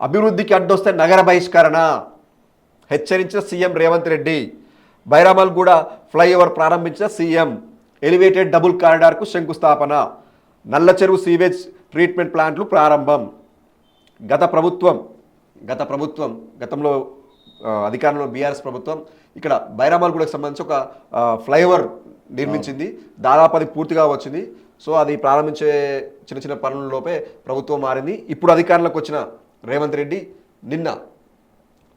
అభివృద్ధికి అడ్డొస్తే నగర బహిష్కరణ. హెచ్చరించిన సీఎం రేవంత్ రెడ్డి. బైరామల్ కూడా ఫ్లైఓవర్ ప్రారంభించిన సీఎం. ఎలివేటెడ్ డబుల్ కారిడార్కు శంకుస్థాపన. నల్ల చెరువు సీవేజ్ ట్రీట్మెంట్ ప్లాంట్లు ప్రారంభం. గత ప్రభుత్వం గత ప్రభుత్వం గతంలో అధికారంలో బీఆర్ఎస్ ప్రభుత్వం ఇక్కడ బైరామాల్గూడకు సంబంధించి ఒక ఫ్లైఓవర్ నిర్మించింది. దాదాపు అది పూర్తిగా వచ్చింది. సో అది ప్రారంభించే చిన్న చిన్న పనులలోపే ప్రభుత్వం మారింది. ఇప్పుడు అధికారంలోకి వచ్చిన రేవంత్ రెడ్డి నిన్న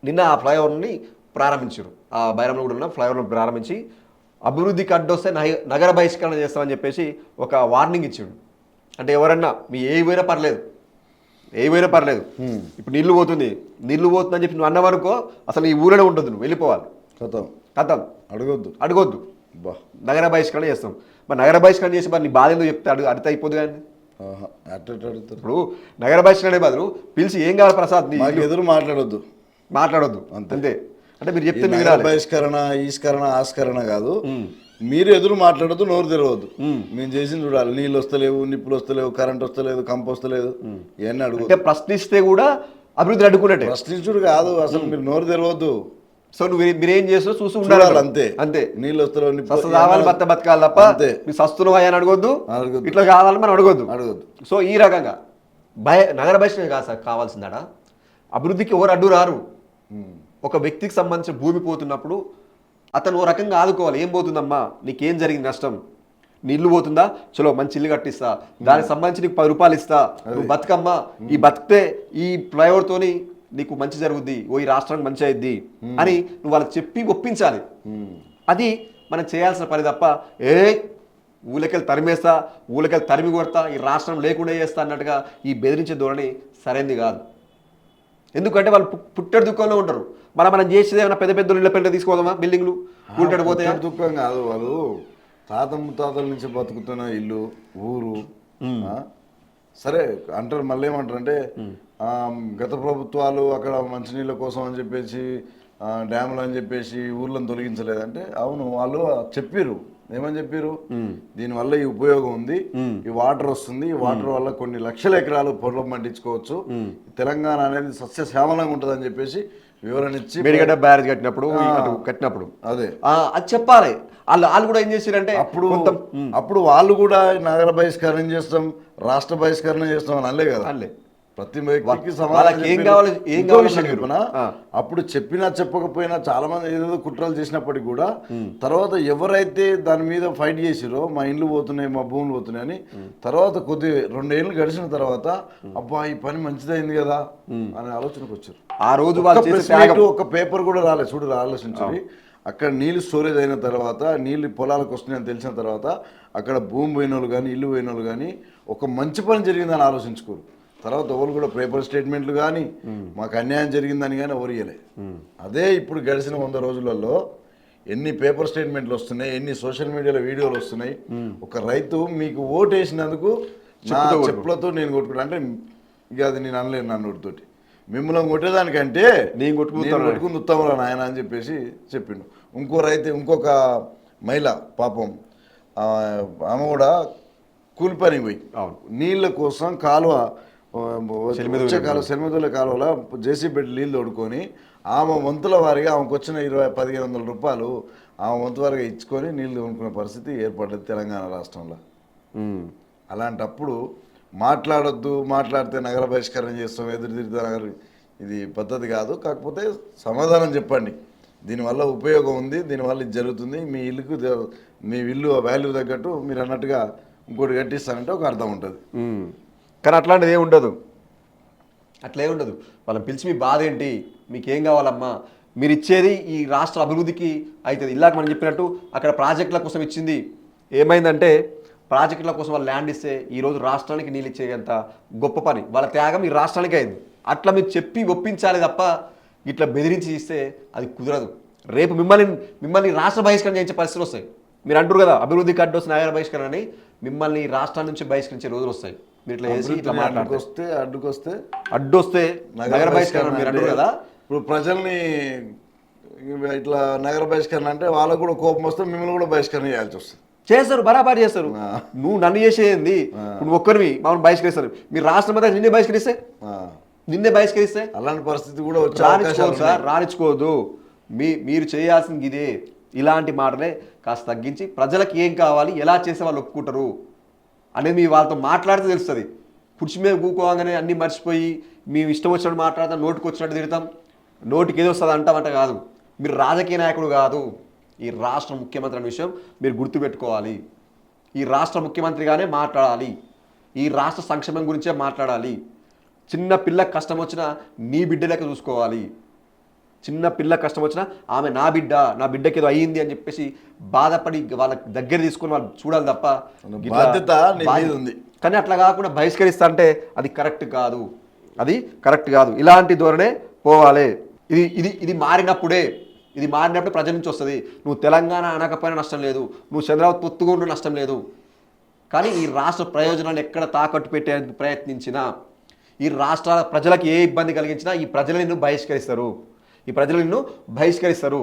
నిన్న ఆ ఫ్లైఓవర్ని ప్రారంభించారు. ఆ బైరంలో ఉన్న ఫ్లైఓవర్ను ప్రారంభించి అభివృద్ధికి అడ్డొస్తే నగ- నగర బహిష్కరణ చేస్తామని చెప్పేసి ఒక వార్నింగ్ ఇచ్చాడు. అంటే ఎవరన్నా మీ ఏ పోయినా పర్లేదు. ఏ పోయినా పర్లేదు. ఇప్పుడు నీళ్ళు పోతుంది. నీళ్ళు పోతుందని చెప్పి నువ్వు అన్నవనుకో అసలు ఈ ఊళ్ళో ఉండదు నువ్వు వెళ్ళిపోవాలి. కథం. కథం. అడగొద్దు. అడగొద్దు. బా. నగర బహిష్కరణ చేస్తాం. మరి నగర బహిష్కరణ చేసి మరి నీ బాధ ఎందుకు చెప్తే అడుగు అడితే అయిపోదు కానీ ఇప్పుడు నగర బహిష్కరణ బదులు పిలిచి ఏం కావాలి ప్రసాద్ ఎదురు మాట్లాడొద్దు. మాట్లాడొద్దు అంతే. అంతే. అంటే మీరు చెప్తే మిగలాలి బహిష్కరణ ఈస్కరణ ఆస్కరణ కాదు. మీరు ఎదురు మాట్లాడొద్దు నోరు తెరవద్దు. మేము చేసింది చూడాలి. నీళ్ళు వస్తలేవు నిప్పులు వస్తలేవు కరెంట్ వస్తలేదు కంప వస్తలేదు. ఇవన్నీ అడుగు. ప్రశ్నిస్తే కూడా అభివృద్ధి అడ్డుకున్నట్టే. ప్రశ్నించుడు కాదు అసలు మీరు నోరు తెరవద్దు. సో నువ్వు మీరేం చేస్తూ చూస్తూ చూడాలి ఉండాలి అంతే. అంతే. నీళ్ళు వస్తలేవు నిప్పు సస్తు కావాలి బత్త బతకాలి తప్ప అంతే. మీరు సస్తున్నావా అని అడగొద్దు. ఇట్లా కావాలని మనం అడగొద్దు. అడగొద్దు. సో ఈ రకంగా భయ నగర బహిష్కరణ కాదు సార్ కావాల్సిందట అభివృద్ధికి ఎవరు అడ్డు రారు. ఒక వ్యక్తికి సంబంధించిన భూమి పోతున్నప్పుడు అతను ఓ రకంగా ఆదుకోవాలి. ఏం పోతుందమ్మా? నీకేం జరిగింది నష్టం? నీ ఇల్లు పోతుందా? చలో మంచి ఇల్లు కట్టిస్తా. దానికి సంబంధించి నీకు పది రూపాయలు ఇస్తా. నువ్వు బతుకమ్మా. ఈ బతికితే ఈ ఫ్లైఓవర్ తోని నీకు మంచి జరుగుద్ది ఓ ఈ రాష్ట్రానికి మంచి అయింది అని నువ్వు వాళ్ళకి చెప్పి ఒప్పించాలి. అది మనం చేయాల్సిన పని తప్ప ఏ ఊలకెళ్ళి తరిమేస్తా ఊలకెళ్ళి తరిమి కొడతా ఈ రాష్ట్రం లేకుండా చేస్తా అన్నట్టుగా ఈ బెదిరించే ధోరణి సరైంది కాదు. ఎందుకంటే వాళ్ళు పుట్టెడు దుఃఖంలో ఉంటారు. మనం మనం చేసేది ఏమైనా పెద్ద పెద్ద ఇళ్ళ పెళ్ళ తీసుకోదామా బిల్డింగ్లు కూల్టాడు పోతే? దుఃఖం కాదు వాళ్ళు. తాత ముత్తాతల నుంచి బతుకుతున్న ఇల్లు ఊరు? సరే అంటారు మళ్ళీ ఏమంటారు అంటే గత ప్రభుత్వాలు అక్కడ మంచినీళ్ళ కోసం అని చెప్పేసి ఆ, డ్యాములు అని చెప్పేసి ఊర్లను తొలగించలేదంటే అవును వాళ్ళు చెప్పిర్రు. ఏమని చెప్పారు దీనివల్ల ఈ ఉపయోగం ఉంది. ఈ వాటర్ వస్తుంది. ఈ వాటర్ వల్ల కొన్ని లక్షల ఎకరాలు పొలం పండించుకోవచ్చు. తెలంగాణ అనేది సస్యశ్యామలంగా ఉంటుందని చెప్పేసి వివరణ ఇచ్చి మేడిగడ్డ బ్యారేజ్ కట్టినప్పుడు కట్టినప్పుడు. అదే. ఆ, అది చెప్పాలి. వాళ్ళు వాళ్ళు కూడా ఏం చేశారంటే అప్పుడు అప్పుడు వాళ్ళు కూడా నగర బహిష్కరణ చేస్తాం? రాష్ట్ర బహిష్కరణ చేస్తాం అని అనలే కదా. అనలే. ప్రతి వ్యక్తికి వాళ్ళకి సమాధానం ఏం. కావాలో- ఏం కావాలో. అప్పుడు చెప్పినా చెప్పకపోయినా చాలా మంది ఏదేదో కుట్రలు చేసినప్పటికీ కూడా తర్వాత ఎవరైతే దాని మీద ఫైట్ చేసిరో మా ఇండ్లు పోతున్నాయి మా భూములు పోతున్నాయి అని తర్వాత కొద్ది రెండేళ్ళు గడిచిన తర్వాత అబ్బా ఈ పని మంచిదైంది కదా అనే ఆలోచనకు వచ్చారు. ఆ రోజు ఒక్క పేపర్ కూడా రాలేదు. చూడు ఆలోచించి అక్కడ నీళ్ళు స్టోరేజ్ అయిన తర్వాత నీళ్ళు పొలాలకు వస్తున్నాయని తెలిసిన తర్వాత అక్కడ భూమి పోయిన వాళ్ళు కానీ ఇల్లు పోయిన వాళ్ళు కానీ ఒక మంచి పని జరిగిందని ఆలోచించుకోరు. తర్వాత ఎవరు కూడా పేపర్ స్టేట్మెంట్లు కానీ మాకు అన్యాయం జరిగిందని కానీ ఎవరు ఇయ్యలే. అదే ఇప్పుడు గడిచిన వంద రోజులలో ఎన్ని పేపర్ స్టేట్మెంట్లు వస్తున్నాయి ఎన్ని సోషల్ మీడియాలో వీడియోలు వస్తున్నాయి ఒక రైతు మీకు ఓటు వేసినందుకు నా చెప్పులతో నేను కొట్టుకుంటా. అంటే ఇక అది నేను అనలేను నా నోటితోటి. మిమ్మల్ని కొట్టేదానికంటే నేను కొట్టుకుతాను. నేను కొట్టుకుని ఉత్తమరా నాయన అని చెప్పేసి చెప్పిండు. ఇంకో రైతు ఇంకొక మహిళ పాపం ఆమె కూడా కూలి పనికి పోయి. నీళ్ళ కోసం కాలువ వచ్చే కాలువ సెల్మెదుల కాలువలో జేసీ నీళ్ళు తోడుకొని ఆమె వంతుల వారిగా ఆమెకు వచ్చిన ఇరవై పదిహేను వందల రూపాయలు ఆమె వంతు వారిగా ఇచ్చుకొని నీళ్ళు కొనుక్కునే పరిస్థితి ఏర్పడ్డది తెలంగాణ రాష్ట్రంలో. అలాంటప్పుడు మాట్లాడొద్దు మాట్లాడితే నగర బహిష్కరణ చేస్తాం ఎదురు తిరిగితే నగర ఇది పద్ధతి కాదు. కాకపోతే సమాధానం చెప్పండి. దీనివల్ల ఉపయోగం ఉంది దీనివల్ల ఇది జరుగుతుంది. మీ ఇల్లుకు మీ ఇల్లు వాల్యూ తగ్గట్టు మీరు అన్నట్టుగా ఇంకోటి కట్టిస్తానంటే ఒక అర్థం ఉంటుంది. కానీ అట్లాంటిది ఏమి ఉండదు. అట్లే ఉండదు. వాళ్ళని పిలిచి మీ బాధ ఏంటి? మీకేం కావాలమ్మా? మీరు ఇచ్చేది ఈ రాష్ట్ర అభివృద్ధికి అవుతుంది ఇలాగ మనం చెప్పినట్టు అక్కడ ప్రాజెక్టుల కోసం ఇచ్చింది. ఏమైందంటే ప్రాజెక్టుల కోసం వాళ్ళు ల్యాండ్ ఇస్తే ఈరోజు రాష్ట్రానికి నీళ్ళు ఇచ్చేంత గొప్ప పని. వాళ్ళ త్యాగం ఈ రాష్ట్రానికి అయింది. అట్లా మీరు చెప్పి ఒప్పించాలి తప్ప ఇట్లా బెదిరించి ఇస్తే అది కుదరదు. రేపు మిమ్మల్ని మిమ్మల్ని రాష్ట్ర బహిష్కరణ చేయించే పరిస్థితులు వస్తాయి. మీరు అంటారు కదా అభివృద్ధి కార్డు వస్తుంది నగర బహిష్కరణ అని. మిమ్మల్ని రాష్ట్రాల నుంచి బహిష్కరించే రోజులు వస్తాయి. మీరు ఇట్లా చేసి ఇట్లా అడ్డుకొస్తే అడ్డొస్తే నగర బహిష్కరణ మీరు అంటారు కదా. ఇప్పుడు ప్రజల్ని ఇట్లా నగర బహిష్కరణ అంటే వాళ్ళకు కూడా కోపం వస్తే మిమ్మల్ని కూడా బహిష్కరణ చేయాల్సి వస్తుంది. చేస్తారు బరాబర్ చేస్తారు. నువ్వు నన్ను చేసేది నువ్వు ఒక్కరివి మమ్మల్ని బహిష్కరిస్తారు. మీరు రాష్ట్రం అంతా నిన్నే బహిష్కరిస్తే. నిన్నే బహిష్కరిస్తే? అలాంటి పరిస్థితి కూడా వచ్చే సార్ ఉన్నాయి. రానిచ్చుకోవద్దు. మీ మీరు చేయాల్సింది ఇదే. ఇలాంటి మాటలే కాస్త తగ్గించి ప్రజలకు ఏం కావాలి ఎలా చేస్తే వాళ్ళు ఒప్పుకుంటారు? అనేది మీ వాళ్ళతో మాట్లాడితే తెలుస్తుంది. పుడిచి మీద కూకోగానే అన్నీ మర్చిపోయి మేము ఇష్టం వచ్చినట్టు మాట్లాడతాం నోటికి వచ్చినట్టు తిడతాం. నోటికి ఏదో వస్తుంది అంటామంట కాదు. మీరు రాజకీయ నాయకుడు కాదు. ఈ రాష్ట్ర ముఖ్యమంత్రి అనే విషయం మీరు గుర్తుపెట్టుకోవాలి. ఈ రాష్ట్ర ముఖ్యమంత్రిగానే మాట్లాడాలి. ఈ రాష్ట్ర సంక్షేమం గురించే మాట్లాడాలి. చిన్న పిల్ల కష్టం వచ్చినా నీ బిడ్డలేక చూసుకోవాలి. చిన్న పిల్ల కష్టం వచ్చినా ఆమె నా బిడ్డ నా బిడ్డకి ఏదో అయ్యింది అని చెప్పేసి బాధపడి వాళ్ళ దగ్గర తీసుకొని వాళ్ళు చూడాలి తప్ప బాధ్యత ఉంది. కానీ అట్లా కాకుండా బహిష్కరిస్తా అంటే అది కరెక్ట్ కాదు. అది కరెక్ట్ కాదు. ఇలాంటి ధోరణే పోవాలి. ఇది ఇది ఇది మారినప్పుడే ఇది మారినప్పుడే ప్రజల నుంచి వస్తుంది. నువ్వు తెలంగాణ అనకపోయినా నష్టం లేదు. నువ్వు చంద్రబాబు పొత్తుగా ఉండే నష్టం లేదు. కానీ ఈ రాష్ట్ర ప్రయోజనాన్ని ఎక్కడ తాకట్టు పెట్టేందుకు ప్రయత్నించినా ఈ రాష్ట్రాల ప్రజలకు ఏ ఇబ్బంది కలిగించినా ఈ ప్రజలు నిన్ను బహిష్కరిస్తారు. ఈ ప్రజలు నిన్ను బహిష్కరిస్తారు.